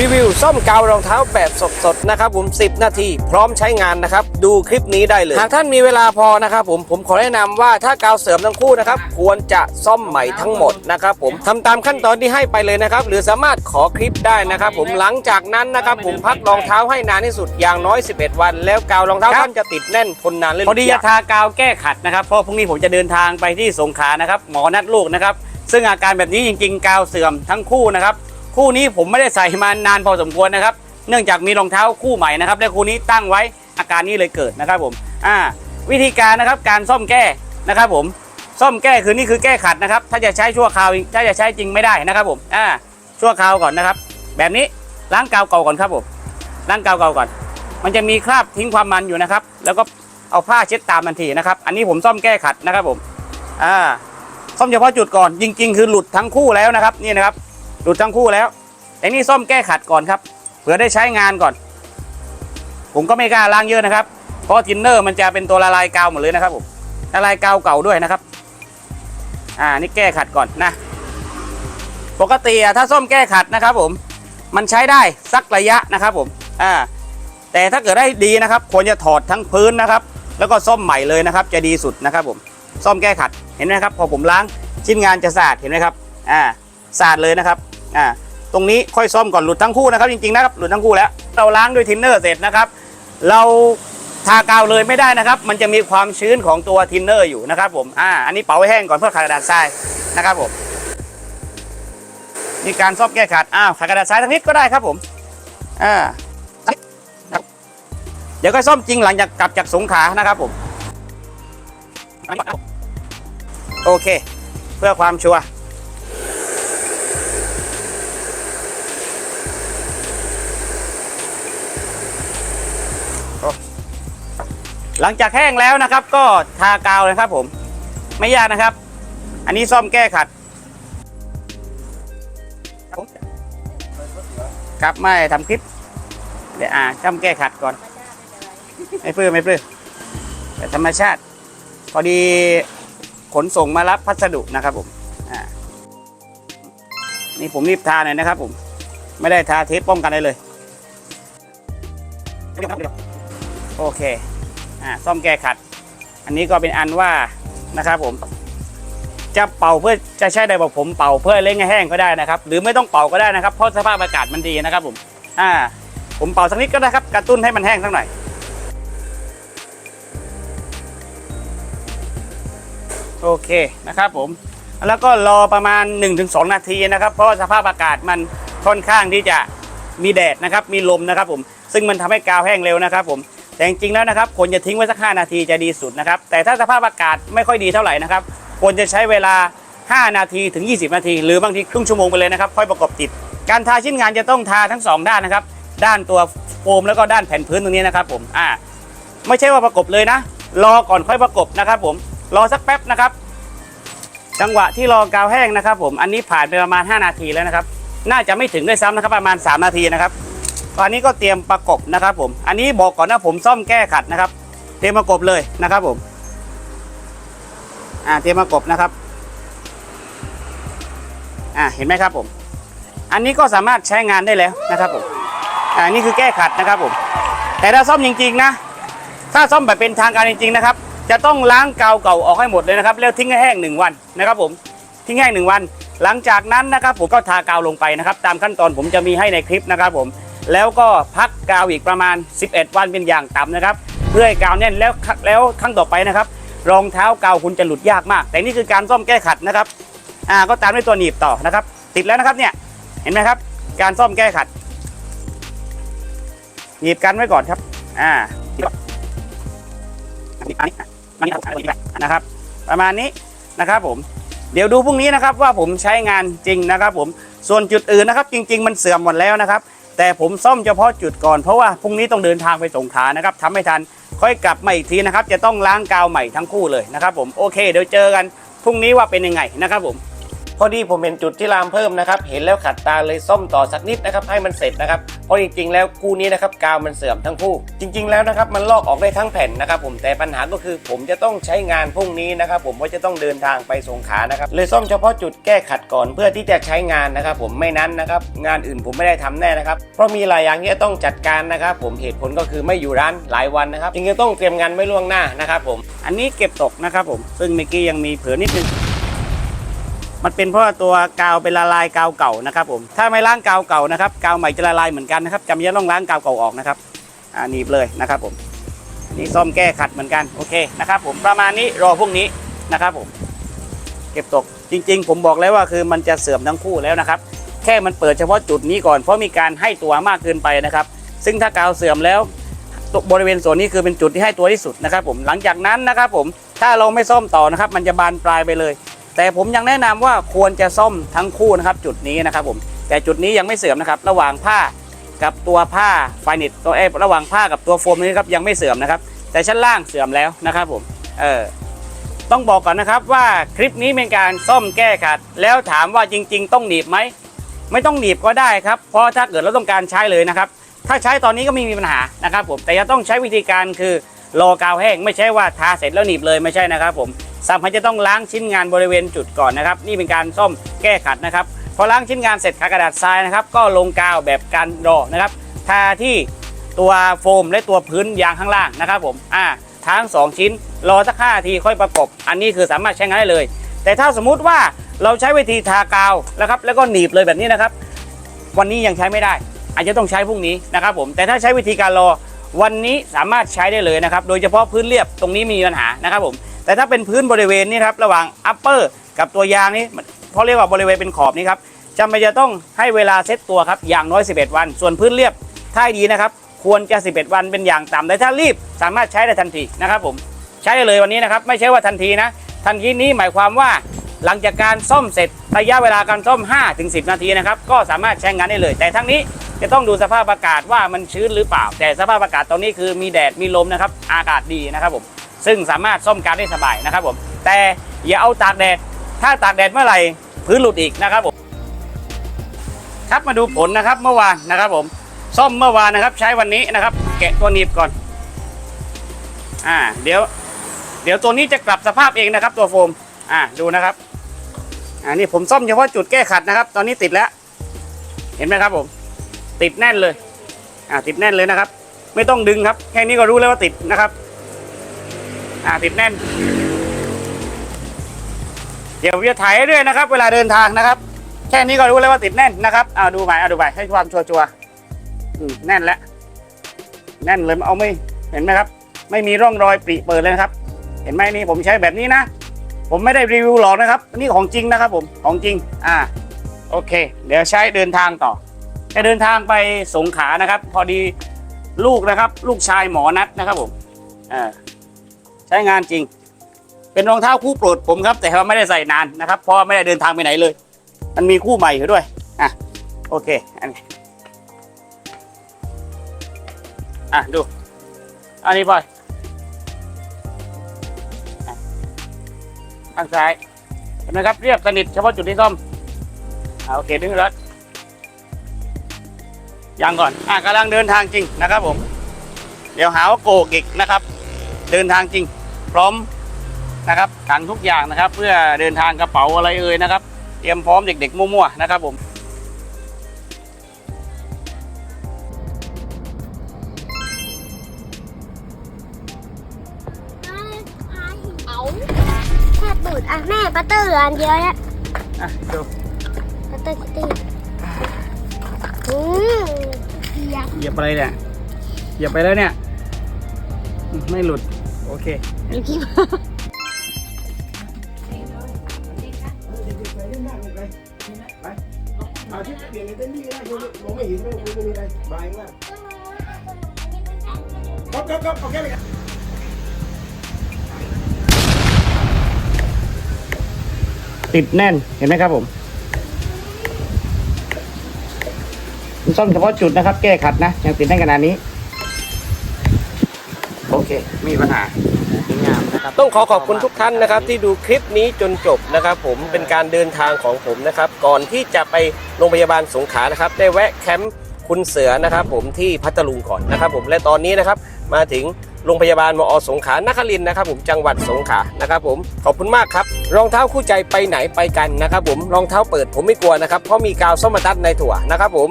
รีวิวซ่อมกาวรองเท้าแบบสดๆนะครับผม 10 นาที พร้อมใช้งานนะครับ ดูคลิปนี้ได้เลย หากท่านมีเวลาพอนะครับผมผมขอแนะนำว่าถ้ากาวเสริมทั้งคู่นะครับ ควรจะซ่อมใหม่ทั้งหมดนะครับผมทำตามขั้นตอนที่ให้ไปเลยนะครับ หรือสามารถขอคลิปได้นะครับ ผมหลังจากนั้นนะครับผมพักรองเท้าให้นานที่สุดอย่างน้อย 11 วัน แล้วกาวรองเท้าท่านจะติดแน่นทนนานเลยพอดีจะทากาวแก้ขัดนะครับเพราะพรุ่งนี้ผมจะเดินทางไปที่สงขลานะครับหมอนัดลูกนะครับซึ่งอาการแบบนี้จริง ๆ กาวเสื่อมทั้งคู่นะครับ คู่นี้ผมไม่ได้ใส่มานานพอสมควรนะครับ เนื่องจากมีรองเท้าคู่ใหม่นะครับและคู่นี้ตั้งไว้อาการนี้เลยเกิดนะครับผมอ่าวิธีการนะครับการซ่อมแก้นะครับผมซ่อมแก้คือนี่คือแก้ขัดนะครับ ถ้าจะใช้ชั่วคราวถ้าจะใช้จริงไม่ได้นะครับผมอ่าชั่วคราวก่อนนะครับ แบบนี้ล้างกาวเก่าก่อนครับผมล้างกาวเก่าก่อน มันจะมีคราบทิ้งความมันอยู่นะครับ แล้วก็เอาผ้าเช็ดตามทันทีนะครับ อันนี้ผมซ่อมแก้ขัดนะครับผมอ่าซ่อมเฉพาะจุดก่อน จริง ๆ คือหลุดทั้งคู่แล้วนะครับนี่นะครับ หลุดทั้งคู่แล้วแต่นี่ซ่อมแก้ขัดก่อนครับเผื่อได้ใช้งานก่อน ผมก็ไม่กล้าล้างเยอะนะครับ เพราะทินเนอร์มันจะเป็นตัวละลายกาวหมดเลยนะครับผมละลายกาวเก่าด้วยนะครับ อ่านี่แก้ขัดก่อนนะ ปกติอะถ้าซ่อมแก้ขัดนะครับ ผม มันใช้ได้สักระยะนะครับ ผม อ่า แต่ถ้าเกิดได้ดีนะครับ ควรจะถอดทั้งพื้นนะครับ แล้วก็ซ่อมใหม่เลยนะครับ จะดีสุดนะครับ ผม ซ่อมแก้ขัดเห็นไหมครับ พอผมล้างชิ้นงานจะสะอาดเห็นไหมครับ อ่าสะอาดเลยนะครับ อ่าตรงนี้ค่อยซ่อมก่อนหลุดทั้งคู่นะครับจริงๆนะครับหลุดทั้งคู่แล้ว เราล้างด้วยทินเนอร์เสร็จนะครับ เราทากาวเลยไม่ได้นะครับ มันจะมีความชื้นของตัวทินเนอร์อยู่นะครับผมอ่าอันนี้เป่าให้แห้งก่อนเพื่อขัดกระดาษทรายนะครับผมมีการซ่อมแก้ขัดอ้าวขัดกระดาษทรายทั้งนิดก็ได้ครับผมอ่าเดี๋ยวก็ซ่อมจริงหลังจากกลับจากสงขานะครับผมโอเค เพื่อความชัวร์ หลังจากแห้งแล้วนะครับ ก็ทากาวเลยครับผม ไม่ยากนะครับ อันนี้ซ่อมแก้ขัดครับไม่ทำคลิปเดี๋ยวอ่าซ่อมแก้ขัดก่อน ไม่เพื่อไม่เพื่อแต่ธรรมชาติ พอดีขนส่งมารับพัสดุนะครับผมอ่านี่ผมรีบทาหน่อยนะครับผม ไม่ได้ทาเทปป้องกันอะไรเลย โอเค อ่าซ่อมแก้ขัด อันนี้ก็เป็นอันว่านะครับผม จะเป่าเพื่อจะใช้ได้บอกผมเป่าเพื่อเล่งให้แห้งก็ได้นะครับ หรือไม่ต้องเป่าก็ได้นะครับเพราะสภาพอากาศมันดีนะครับผมอ่าผมเป่าสักนิดก็ได้ครับกระตุ้นให้มันแห้งสักหน่อยโอเคนะครับผมแล้วก็รอประมาณ 1-2 นาทีนะครับ เพราะว่าสภาพอากาศมันค่อนข้างที่จะมีแดดนะครับ มีลมนะครับผม ซึ่งมันทำให้กาวแห้งเร็วนะครับผม แต่จริงๆแล้วนะครับควรจะทิ้งไว้สัก 5 นาทีจะดีสุดนะครับ แต่ถ้าสภาพอากาศไม่ค่อยดีเท่าไหร่นะครับควรจะใช้เวลา 5 นาทีถึง 20 นาที หรือบางทีครึ่งชั่วโมงไปเลยนะครับ ค่อยประกอบติด การทาชิ้นงานจะต้องทาทั้งสองด้านนะครับ ด้านตัวโฟมแล้วก็ด้านแผ่นพื้นตรงนี้นะครับผมอ่าไม่ใช่ว่าประกบเลยนะ รอก่อนค่อยประกบนะครับผมรอสักแป๊บนะครับ จังหวะที่รอกาวแห้งนะครับ ผมอันนี้ผ่านไปประมาณ 5 นาทีแล้วนะครับ น่าจะไม่ถึงด้วยซ้ำนะครับประมาณ 3 นาทีนะครับ ตอนนี้ก็เตรียมประกบนะครับผม อันนี้บอกก่อนนะผมซ่อมแก้ขัดนะครับ เตรียมประกบเลยนะครับผม อ่าเตรียมประกบนะครับ อ่าเห็นไหมครับผม อันนี้ก็สามารถใช้งานได้แล้วนะครับผม อ่านี่คือแก้ขัดนะครับผม แต่ถ้าซ่อมจริงๆนะ ถ้าซ่อมแบบเป็นทางการจริงๆนะครับ จะต้องล้างกาวเก่าออกให้หมดเลยนะครับ แล้วทิ้งให้แห้งหนึ่งวันนะครับผม ทิ้งแห้งหนึ่งวัน หลังจากนั้นนะครับผมก็ทากาวลงไปนะครับ ตามขั้นตอนผมจะมีให้ในคลิปนะครับผม แล้วก็พักกาวอีกประมาณ 11 วันเป็นอย่างต่ำนะครับ เพื่อให้กาวแน่นแล้วแล้วครั้งต่อไปนะครับ รองเท้ากาวคุณจะหลุดยากมาก แต่นี่คือการซ่อมแก้ขัดนะครับอ่าก็ตามด้วยตัวหนีบต่อนะครับ ติดแล้วนะครับเนี่ยเห็นไหมครับ การซ่อมแก้ขัดหนีบกันไว้ก่อนครับอ่าอันนี้อันนี้อันนี้นะครับ ประมาณนี้นะครับผมเดี๋ยวดูพรุ่งนี้นะครับว่าผมใช้งานจริงนะครับผมส่วนจุดอื่นนะครับ จริง ๆ มันเสื่อมหมดแล้วนะครับ แต่ผมซ่อมเฉพาะจุดก่อนเพราะว่าพรุ่งนี้ต้องเดินทางไปสงขลานะครับทำไม่ทันค่อยกลับมาอีกทีนะครับ จะต้องล้างกาวใหม่ทั้งคู่เลยนะครับผมโอเคเดี๋ยวเจอกันพรุ่งนี้ว่าเป็นยังไงนะครับผม พอดีผมเห็นจุดที่รามเพิ่มนะครับ เห็นแล้วขัดตาเลยซ่อมต่อสักนิดนะครับให้มันเสร็จนะครับ เพราะจริงๆ แล้วคู่นี้นะครับกาวมันเสื่อมทั้งคู่ จริง ๆ แล้วนะครับมันลอกออกได้ทั้งแผ่นนะครับ ผมแต่ปัญหาก็คือผมจะต้องใช้งานพรุ่งนี้นะครับ ผมว่าจะต้องเดินทางไปสงขลานะครับเลยซ่อมเฉพาะจุดแก้ขัดก่อนเพื่อที่จะใช้งานนะครับผมไม่นั้นนะครับงานอื่นผมไม่ได้ทำแน่นะครับเพราะมีหลายอย่างที่จะต้องจัดการนะครับผมเหตุผลก็คือไม่อยู่ร้านหลายวันนะครับจึงจะต้องเตรียมงานไว้ล่วงหน้านะครับผมอันนี้เก็บตกนะครับผมซึ่งเมื่อกี้ยังมีเผือนิดนึง มันเป็นเพราะตัวกาวเป็นละลายกาวเก่านะครับผมถ้าไม่ล้างกาวเก่านะครับกาวใหม่จะละลายเหมือนกันนะครับจำเป็นต้องล้างกาวเก่าออกนะครับอ่าหนีบเลยนะครับผมนี่ซ่อมแก้ขัดเหมือนกันโอเคนะครับผมประมาณนี้รอพรุ่งนี้นะครับผมเก็บตกจริง ๆ ผมบอกแล้วว่าคือมันจะเสื่อมทั้งคู่แล้วนะครับ แค่มันเปิดเฉพาะจุดนี้ก่อนเพราะมีการให้ตัวมากเกินไปนะครับ ซึ่งถ้ากาวเสื่อมแล้วบริเวณส่วนนี้คือเป็นจุดที่ให้ตัวที่สุดนะครับผมหลังจากนั้นนะครับผมถ้าเราไม่ซ่อมต่อนะครับ มันจะบานปลายไปเลย แต่ผมยังแนะนำว่าควรจะซ่อมทั้งคู่นะครับจุดนี้นะครับผมแต่จุดนี้ยังไม่เสื่อมนะครับระหว่างผ้ากับตัวผ้าไฟนิตตัวเอระหว่างผ้ากับตัวโฟมนี้ครับยังไม่เสื่อมนะครับ แต่ชั้นล่างเสื่อมแล้วนะครับผมเออต้องบอกก่อนนะครับว่าคลิปนี้เป็นการซ่อมแก้ขัด แล้วถามว่าจริง ๆ ต้องหนีบไหมไม่ต้องหนีบก็ได้ครับเพราะถ้าเกิดเราต้องการใช้เลยนะครับ ถ้าใช้ตอนนี้ก็ไม่มีปัญหานะครับผมแต่จะต้องใช้วิธีการคือรอกาวแห้งไม่ใช่ว่าทาเสร็จแล้วหนีบเลยไม่ใช่นะครับผม สามารถจะต้องล้างชิ้นงานบริเวณจุดก่อนนะครับ นี่เป็นการซ่อมแก้ขัดนะครับ พอล้างชิ้นงานเสร็จขากระดาษทรายนะครับ ก็ลงกาวแบบการรอนะครับ ทาที่ตัวโฟมและตัวพื้นยางข้างล่างนะครับผมอ่าทั้งสองชิ้น รอสักห้าทีค่อยประกบ อันนี้คือสามารถใช้งานได้เลย แต่ถ้าสมมุติว่าเราใช้วิธีทากาวนะครับ แล้วก็หนีบเลยแบบนี้นะครับ วันนี้ยังใช้ไม่ได้ อาจจะต้องใช้พรุ่งนี้นะครับผม แต่ถ้าใช้วิธีการรอวันนี้สามารถใช้ได้เลยนะครับ โดยเฉพาะพื้นเรียบตรงนี้มีปัญหานะครับผม แต่ถ้าเป็นพื้นบริเวณนี้ครับระหว่าง upper กับตัวยางนี้เขาเรียกว่าบริเวณเป็นขอบนี้ครับจำเป็นจะต้องให้เวลาเซตตัวครับอย่างน้อย 11 วัน ส่วนพื้นเรียบถ้าดีนะครับควรจะ 11 วันเป็นอย่างต่ำแต่ถ้ารีบสามารถใช้ได้ทันทีนะครับผมใช้ได้เลยวันนี้นะครับไม่ใช่ว่าทันทีนะ ทันทีนี้หมายความว่าหลังจากการซ่อมเสร็จระยะเวลาการซ่อม 5-10 นาทีนะครับก็สามารถใช้งานได้เลย แต่ทั้งนี้จะต้องดูสภาพอากาศว่ามันชื้นหรือเปล่า แต่สภาพอากาศตอนนี้คือมีแดดมีลมนะครับอากาศดีนะครับผม ซึ่งสามารถซ่อมการได้สบายนะครับผม แต่อย่าเอาตากแดด ถ้าตากแดดเมื่อไหร่พื้นหลุดอีกนะครับผม ครับมาดูผลนะครับเมื่อวานนะครับผม ซ่อมเมื่อวานนะครับ ใช้วันนี้นะครับ แกะตัวหนีบก่อน อ่า เดี๋ยว เดี๋ยวตัวนี้จะกลับสภาพเองนะครับ ตัวโฟม อ่าดูนะครับอ่านี่ผมซ่อมเฉพาะจุดแก้ขัดนะครับ ตอนนี้ติดแล้ว เห็นไหมครับผม ติดแน่นเลย อ่าติดแน่นเลยนะครับ ไม่ต้องดึงครับ แค่นี้ก็รู้แล้วว่าติดนะครับ อ่าติดแน่น เดี๋ยวจะถ่ายให้ด้วยนะครับ เวลาเดินทางนะครับ แค่นี้ก็รู้แล้วว่าติดแน่นนะครับอ่าดูใหม่อ่าดูใหม่ให้ความชัวร์ๆแน่นแล้วแน่นเลยเอาไม่เห็นไหมครับ ไม่มีร่องรอยปริเปิดเลยนะครับ เห็นไหมนี่ผมใช้แบบนี้นะ ผมไม่ได้รีวิวหรอกนะครับนี่ของจริงนะครับ ผมของจริง อ่า โอเค เดี๋ยวใช้เดินทางต่อจะเดินทางไปสงขานะครับ พอดีลูกนะครับ ลูกชายหมอนัดนะครับผมอ่า ช้งานจริง เป็นรองเท้าคู่โปรดผมครับ แต่ว่าไม่ได้ใส่นานนะครับ เพราะไม่ได้เดินทางไปไหนเลย มันมีคู่ใหม่อยู่ด้วยอะโอเคอันนี้อะดู อันนี้พ่อยอะข้างซ้ายเห็นไหมครับเรียบสนิทเฉพาะจุดที่ซ่อมอ่าโอเคดึงรถยังก่อนอะกำลังเดินทางจริงนะครับผม เดี๋ยวหาว่าโกกอีกนะครับ เดินทางจริง พร้อมนะครับถังทุกอย่างนะครับ เพื่อเดินทางกระเป๋าอะไรเอ่ยนะครับ เตรียมพร้อมเด็กๆมั่วๆนะครับผมเอาแค่ตูดอะแม่ปัตเตอร์เหลืออันเดียวแล้วอะดูปัตเตอร์คิตตี้อืมเกียร์เหยียบอะไรเนี่ยเหยียบไปแล้วเนี่ยอืมไม่หลุด โอเค มีพี่อาที่เปลี่ยนในเต้นนี่ก็ได้มองไม่เห็นไม่ไม่มีอะไรบายมากครับครับครับโอเคเลยครับติดแน่นเห็นไหมครับผมผมซ่อมเฉพาะจุดนะครับ แก้ขัดนะยังติดแน่นขนาดนี้โอ เค มีปัญหาสวยงามนะครับต้องขอขอบคุณทุกท่านนะครับ ที่ดูคลิปนี้จนจบนะครับผมเป็นการเดินทางของผมนะครับ ก่อนที่จะไปโรงพยาบาลสงขลานะครับ ได้แวะแคมป์คุณเสือนะครับผมที่พัทลุงก่อนนะครับ ผมและตอนนี้นะครับมาถึงโรงพยาบาลมอสงขลานครินนะครับ ผมจังหวัดสงขลานะครับ ผมขอบคุณมากครับ รองเท้าคู่ใจไปไหนไปกันนะครับ ผมรองเท้าเปิดผมไม่กลัวนะครับเพราะมีกาวส้มมาตัดในถั่วนะครับ ผม